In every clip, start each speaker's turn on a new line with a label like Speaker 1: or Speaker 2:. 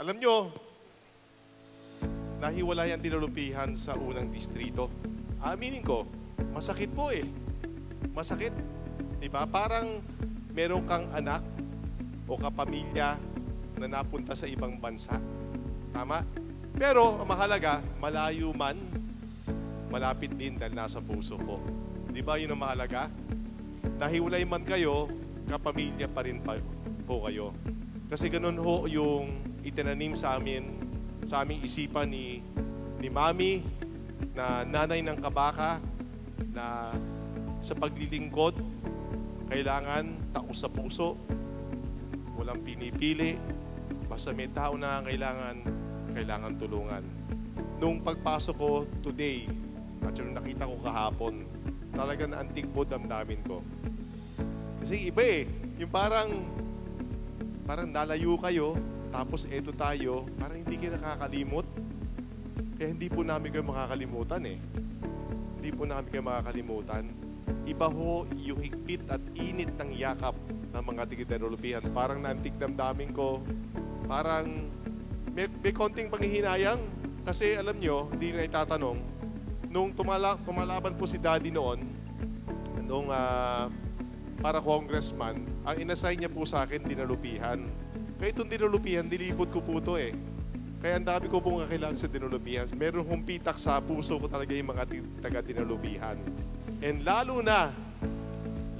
Speaker 1: Alam nyo, nahiwalay ang dinalupihan sa unang distrito. Aminin ko, masakit po eh. Masakit. Di ba? Parang meron kang anak o kapamilya na napunta sa ibang bansa. Tama? Pero ang mahalaga, malayo man, malapit din dahil nasa puso ko. Di ba yun ang mahalaga? Nahiwalay man kayo, kapamilya pa rin pa, po kayo. Kasi ganun ho yung itinanim sa amin, sa aming isipan ni, ni Mami, na nanay ng kabaka, na sa paglilingkod, kailangan taos sa puso, walang pinipili, basta may tao na kailangan, kailangan tulungan. Nung pagpasok ko today, at yung nakita ko kahapon, talaga na antig po damdamin ko. Kasi iba eh, yung parang, parang nalayo kayo, tapos eto tayo, parang hindi kayo nakakalimot. Kaya hindi po namin kayo makakalimutan eh. Hindi po namin kayo makakalimutan. Iba ho yung higpit at init ng yakap ng mga tigiterolupihan. Parang naantig damdamin ko, parang may, may konting panghihinayang. Kasi alam nyo, hindi na itatanong, nung tumala, tumalaban po si daddy noon, nung ah, para congressman, ang inassign niya po sa akin, dinalupihan. Kaya itong dinalupihan, dilipot ko po ito eh. Kaya ang dami ko pong kakilala sa dinalupihan. Meron kong pitak sa puso ko talaga yung mga taga-dinalupihan. And lalo na,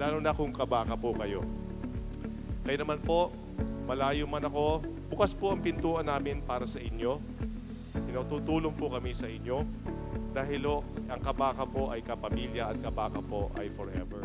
Speaker 1: lalo na kung kabaka po kayo. Kaya naman po, malayo man ako, bukas po ang pintuan namin para sa inyo. You po kami sa inyo. Dahil oh, ang kabaka po ay kapamilya at kabaka po ay forever.